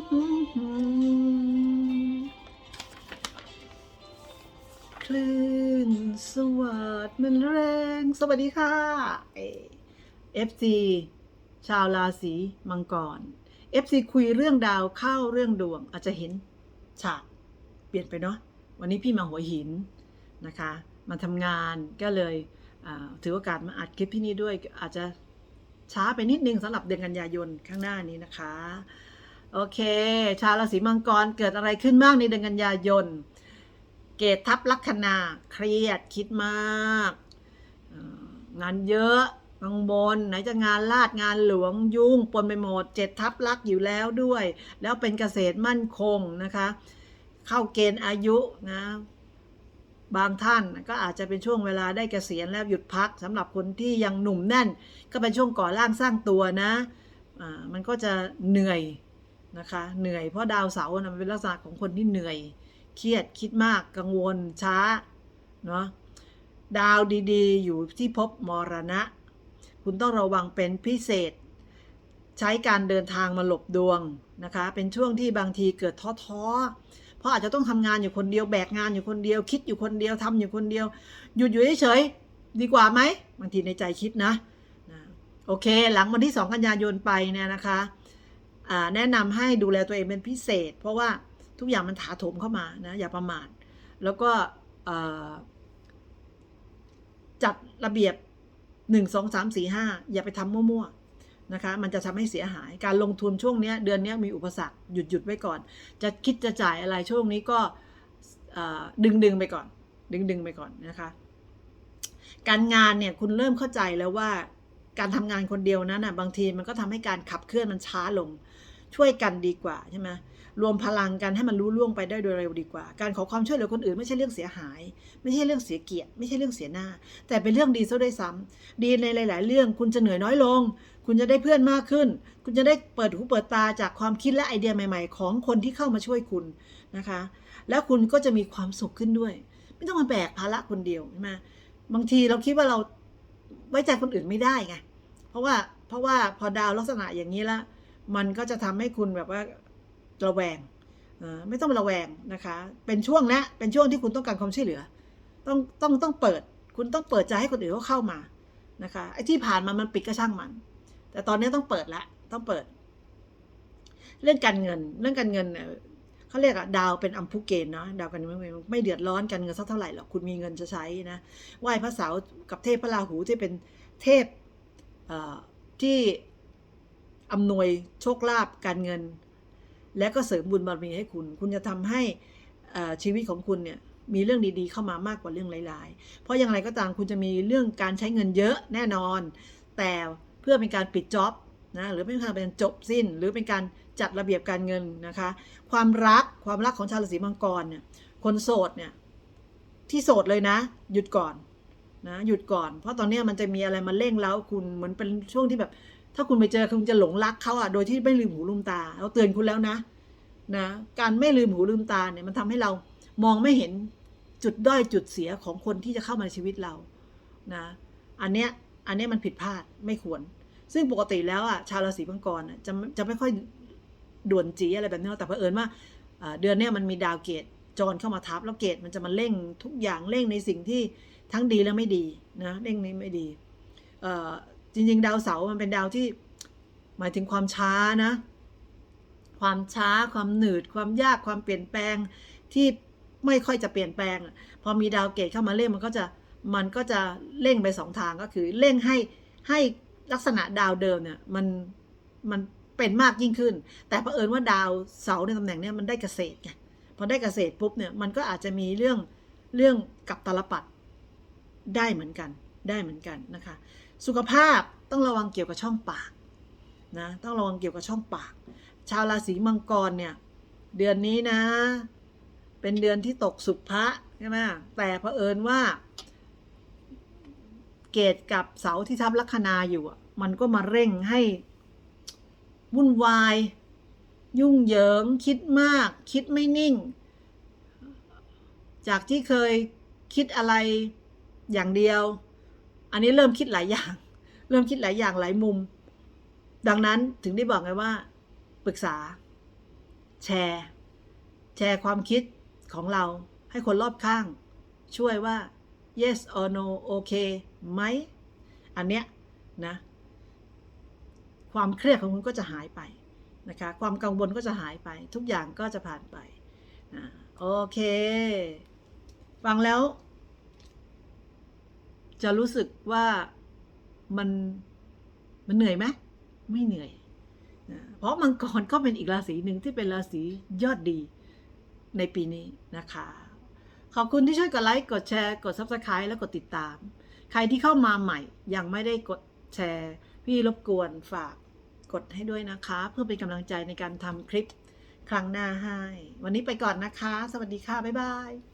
คลื่นสวัสดมันแรง สวัสดีค่ะเอฟซีชาวราศีมังกร FC คุยเรื่องดาวเข้าเรื่องดวง อาจจะเห็นฉากเปลี่ยนไปเนาะวันนี้พี่มาหัวหินนะคะ มาทำงานก็เลยถือโอกาสมาอัดคลิปที่นี่ด้วยอาจจะช้าไปนิดนึงสำหรับเดือนกันยายนข้างหน้านี้นะคะ โอเค ชาวราศีมังกรเกิดอะไรขึ้นบ้างในเดือนกันยายน เกตทับลัคนาเครียดคิดมาก งานเยอะกังวลไหนจะงานลาดงานหลวงยุ่งปนไปหมดเจ็ดทับลักอยู่แล้วด้วย แล้วเป็นเกษตรมั่นคงนะคะ เข้าเกณฑ์อายุนะบางท่านก็อาจจะเป็นช่วงเวลาได้เกษียณแล้วหยุดพักสำหรับคนที่ยังหนุ่มแน่น ก็เป็นช่วงก่อร่างสร้างตัวนะอ่ามันก็จะเหนื่อย นะคะเหนื่อยเพราะดาวเสาร์นะมันเป็นลักษณะของคนที่เหนื่อย เครียดคิดมากกังวลช้าเนาะดาวดีๆ อยู่ที่ภพมรณะ คุณต้องระวังเป็นพิเศษ ใช้การเดินทางมาหลบดวงนะคะ เป็นช่วงที่บางทีเกิดท้อๆ เพราะอาจจะต้องทำงานอยู่คนเดียวแบกงานอยู่คนเดียว คิดอยู่คนเดียวทำอยู่คนเดียว หยุดอยู่เฉยๆดีกว่าไหมบางทีในใจคิดนะนะ โอเค หลังวันที่ 2 กันยายนไปเนี่ยนะคะ แนะนำให้ดูแลตัวเองเป็นพิเศษ เพราะว่าทุกอย่างมันถาโถมเข้ามานะอย่าประมาทแล้วก็จัดระเบียบ 1 2 3 4 5 อย่าไปทำมั่วๆนะคะมันจะทำให้เสียหายการลงทุนช่วงนี้เดือนนี้มีอุปสรรคหยุดหยุดไว้ก่อน จะคิดจะจ่ายอะไรช่วงนี้ก็ดึงดึงไปก่อน ดึงดึงไปก่อนนะคะ การงานเนี่ยคุณเริ่มเข้าใจแล้วว่าการทำงานคนเดียวนั้นนะบางทีมันก็ทำให้การขับเคลื่อนมันช้าลง ช่วยกันดีกว่าใช่ไหมรวมพลังกันให้มันรู้ล่วงไปได้โดยเร็วดีกว่า การขอความช่วยเหลือคนอื่นไม่ใช่เรื่องเสียหาย ไม่ใช่เรื่องเสียเกียรติ ไม่ใช่เรื่องเสียหน้า แต่เป็นเรื่องดีซะด้วยซ้ำดีในหลาย ๆ เรื่องคุณจะเหนื่อยน้อยลง คุณจะได้เพื่อนมากขึ้น คุณจะได้เปิดหูเปิดตาจากความคิดและไอเดียใหม่ ๆ ของคนที่เข้ามาช่วยคุณนะคะ แล้วคุณก็จะมีความสุขขึ้นด้วย ไม่ต้องมาแบกภาระคนเดียวใช่ไหมบางทีเราคิดว่าเราไว้ใจคนอื่นไม่ได้ไงเพราะว่าเพราะว่าพอดาวลักษณะอย่างนี้และ มันก็จะทำให้คุณแบบว่าระแวงอ่อไม่ต้องระแวงนะคะ เป็นช่วงนะเป็นช่วงที่คุณต้องการความช่วยเหลือ ต้องต้องต้องเปิด คุณต้องเปิดใจให้คนอื่นเขาเข้ามานะคะไอ้ที่ผ่านมามันปิดก็ช่างมัน แต่ตอนนี้ต้องเปิดละต้องเปิด เรื่องการเงิน เรื่องการเงินเนี่ยเขาเรียกอะดาวเป็นอัมพุเกณฑ์เนาะดาวการเงินไม่ไม่เดือดร้อนการเงินสักเท่าไหร่หรอกคุณมีเงินจะใช้นะไหว้พระเสากับเทพพระราหูที่เป็นเทพอ่อที่ อำนวยโชคลาภการเงิน และก็เสริมบุญบารมีให้คุณ คุณจะทำให้ชีวิตของคุณเนี่ยมีเรื่องดีๆ เข้ามามากกว่าเรื่องร้ายๆ เพราะอย่างไรก็ตามคุณจะมีเรื่องการใช้เงินเยอะแน่นอน แต่เพื่อเป็นการปิดจ็อบนะหรือเป็นการเป็นจบสิ้น หรือเป็นการจัดระเบียบการเงินนะคะ ความรักความรักของชาวราศีมังกรเนี่ยคนโสดเนี่ยที่โสดเลยนะ หยุดก่อนนะหยุดก่อน เพราะตอนนี้มันจะมีอะไรมาเร่งแล้วคุณเหมือนเป็นช่วงที่แบบ ถ้าคุณไปเจอคุณจะหลงรักเขาอะโดยที่ไม่ลืมหูลืมตาเราเตือนคุณแล้วนะนะการไม่ลืมหูลืมตาเนี่ยมันทำให้เรามองไม่เห็นจุดด้อยจุดเสียของคนที่จะเข้ามาในชีวิตเรานะอันเนี้ยอันเนี้ยมันผิดพลาดไม่ควร ซึ่งปกติแล้วอะชาวราศีมังกรอะจะจะไม่ค่อยด่วนจีอะไรแบบนี้หรอกแต่เผอิญว่าเดือนเนี้ยมันมีดาวเกตจรเข้ามาทับแล้วเกตมันจะมาเร่งทุกอย่างเร่งในสิ่งที่ทั้งดีและไม่ดีนะเร่งนี้ไม่ดี จริง ๆ ดาวเสาร์มันเป็นดาวที่หมายถึงความช้านะ ความช้าความหนืด ความยากความเปลี่ยนแปลงที่ไม่ค่อยจะเปลี่ยนแปลง พอมีดาวเกตเข้ามาเร่งมันก็จะมันก็จะเร่งไปสองทางก็คือเร่งให้ให้ลักษณะดาวเดิมเนี่ยมันมันเป็นมากยิ่งขึ้น แต่เผอิญว่าดาวเสาร์ในตำแหน่งเนี้ยมันได้เกษตรไงพอได้เกษตรปุ๊บเนี่ยมันก็อาจจะมีเรื่องเรื่องกับตลปัดได้เหมือนกัน ได้เหมือนกันนะคะ สุขภาพต้องระวังเกี่ยวกับช่องปากนะต้องระวังเกี่ยวกับช่องปาก ชาวราศีมังกรเนี่ยเดือนนี้นะ เป็นเดือนที่ตกสุภะใช่ไหมแต่เผอิญว่า เกตกับเสาที่ทับลัคนาอยู่มันก็มาเร่งให้วุ่นวาย ยุ่งเหยิง คิดมาก คิดไม่นิ่ง จากที่เคยคิดอะไรอย่างเดียว อันนี้เริ่มคิดหลายอย่าง เริ่มคิดหลายอย่างหลายมุม ดังนั้นถึงได้บอกไงว่าปรึกษา แชร์ แชร์ความคิดของเราให้คนรอบข้าง ช่วยว่า yes or no โอเคไหม อันเนี้ยนะ ความเครียดของคุณก็จะหายไปนะคะ ความกังวลก็จะหายไป ทุกอย่างก็จะผ่านไปนะโอเค ฟังแล้ว จะรู้สึกว่ามันมันเหนื่อยไหมไม่เหนื่อยเพราะมังกรก็เป็นอีกราศีหนึ่งที่เป็นราศียอดดีในปีนี้นะคะ ขอบคุณที่ช่วยกดไลค์ กดแชร์ กด Subscribe และกดติดตาม ใครที่เข้ามาใหม่ ยังไม่ได้กดแชร์ พี่รบกวนฝากกดให้ด้วยนะคะ เพื่อเป็นกำลังใจในการทำคลิปครั้งหน้าให้ วันนี้ไปก่อนนะคะ สวัสดีค่ะ บ๊ายบาย